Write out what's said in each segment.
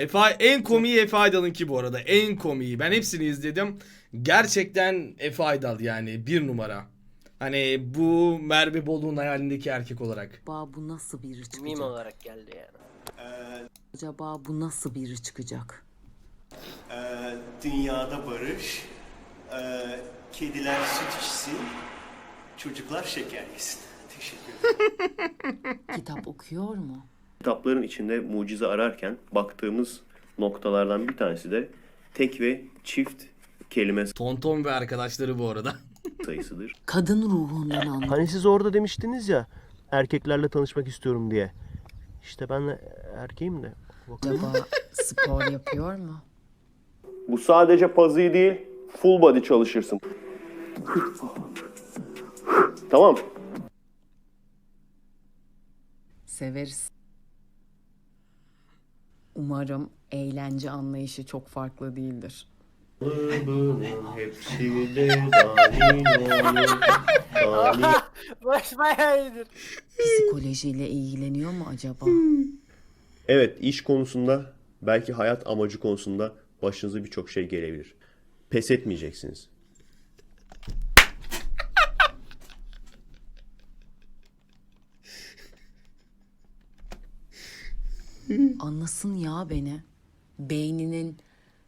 Efe, en komiği Efe Aydal'ınki bu arada. En komiği. Ben hepsini izledim. Gerçekten Efe Aydal yani bir numara. Hani bu Merve Bolu'nun hayalindeki erkek olarak. Acaba bu nasıl biri çıkacak? Meme olarak geldi yani. Acaba bu nasıl biri çıkacak? Ee, dünyada barış, ee, kediler süt içsin, çocuklar şeker yesin. Teşekkür ederim. Kitap okuyor mu? Kitapların içinde mucize ararken baktığımız noktalardan bir tanesi de tek ve çift kelime Tonton ve arkadaşları bu arada. sayısıdır. Kadın ruhundan anlar. Hani siz orada demiştiniz ya erkeklerle tanışmak istiyorum diye. İşte ben de erkeğim de. Acaba spor yapıyor mu? Bu sadece pazıyı değil, full body çalışırsın. tamam. Severiz. Umarım eğlence anlayışı çok farklı değildir. Baş bayağı iyidir. Psikolojiyle ilgileniyor mu acaba? Evet, iş konusunda, belki hayat amacı konusunda başınıza birçok şey gelebilir. Pes etmeyeceksiniz. Anlasın ya beni. Beyninin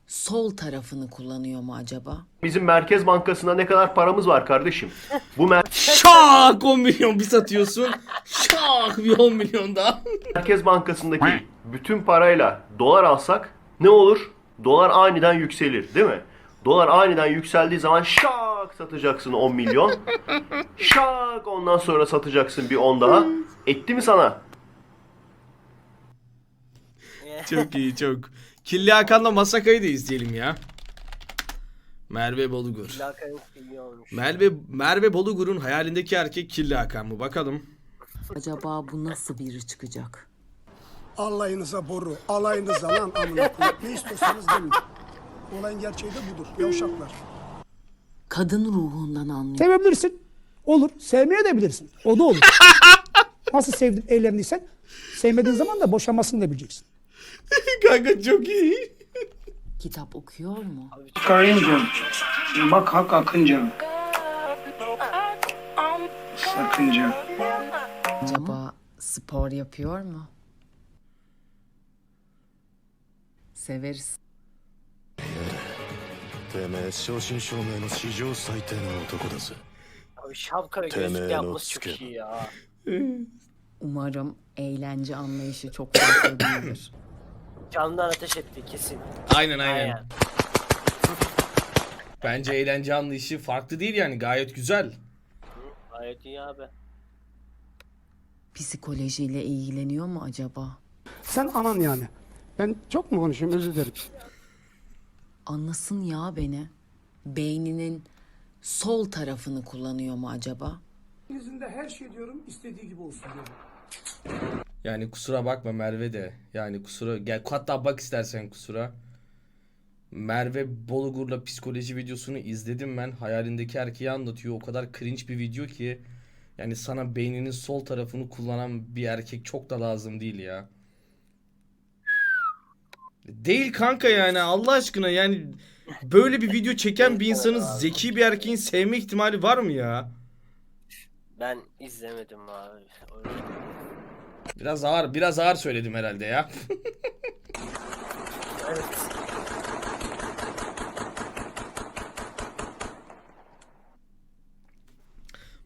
sol tarafını kullanıyor mu acaba? Bizim Merkez Bankası'nda ne kadar paramız var kardeşim? Bu Şak 10 milyon bir satıyorsun. Şak bir 10 milyon daha. Merkez Bankası'ndaki bütün parayla dolar alsak ne olur? Dolar aniden yükselir değil mi? Dolar aniden yükseldiği zaman şak satacaksın 10 milyon. şak ondan sonra satacaksın bir 10 daha. Etti mi sana? çok iyi çok. Killi Hakan'la Masaka'yı da izleyelim ya. Merve Bolugur. Lakayım iyi olmuş. Merve, Merve Bolugur'un hayalindeki erkek Killi Hakan mı? Bakalım. Acaba bu nasıl biri çıkacak? Alayınıza boru, alayınıza lan amına koyayım. Ne istiyorsanız deyin. Olayın gerçeği de budur. Yavşaklar. Kadın ruhundan anlıyor. Sevebilirsin. Olur. Sevmeye de bilirsin. O da olur. Nasıl sevdin, eğlendiysen sevmediğin zaman da boşanmasını da bileceksin. Kanka çok iyi. Kitap okuyor mu? Karınca, bak hak akınca. Sakınca. Acaba spor yapıyor mu? Severiz. てめえ正真正銘の史上最低の男だぜ Abi şapka ve Temel gözlük yapması çok Öztürk. iyi ya. Umarım eğlence anlayışı çok farklı değildir. Camdan ateş etti kesin. Aynen aynen. Aynen. Bence eğlence anlayışı farklı değil yani gayet güzel. Gayet iyi abi. Psikolojiyle ilgileniyor mu acaba? Sen anan yani. Ben çok mu konuşayım özür dilerim. Anlasın ya beni. Beyninin sol tarafını kullanıyor mu acaba? Yüzünde her şey diyorum istediği gibi olsun diyorum. Yani kusura bakma Merve de. Yani kusura gel hatta bak istersen kusura. Merve Bolugur'la psikoloji videosunu izledim ben. Hayalindeki erkeği anlatıyor. O kadar cringe bir video ki. Yani sana beyninin sol tarafını kullanan bir erkek çok da lazım değil ya. Değil kanka yani Allah aşkına yani böyle bir video çeken bir insanın zeki bir erkeğin sevme ihtimali var mı ya? Ben izlemedim abi. Biraz ağır biraz ağır söyledim herhalde ya. Evet.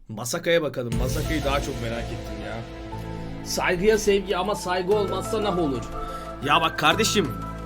Masaka'ya bakalım. Masaka'yı daha çok merak ettim ya. Saygıya sevgi ama saygı olmazsa nah olur. Ya bak kardeşim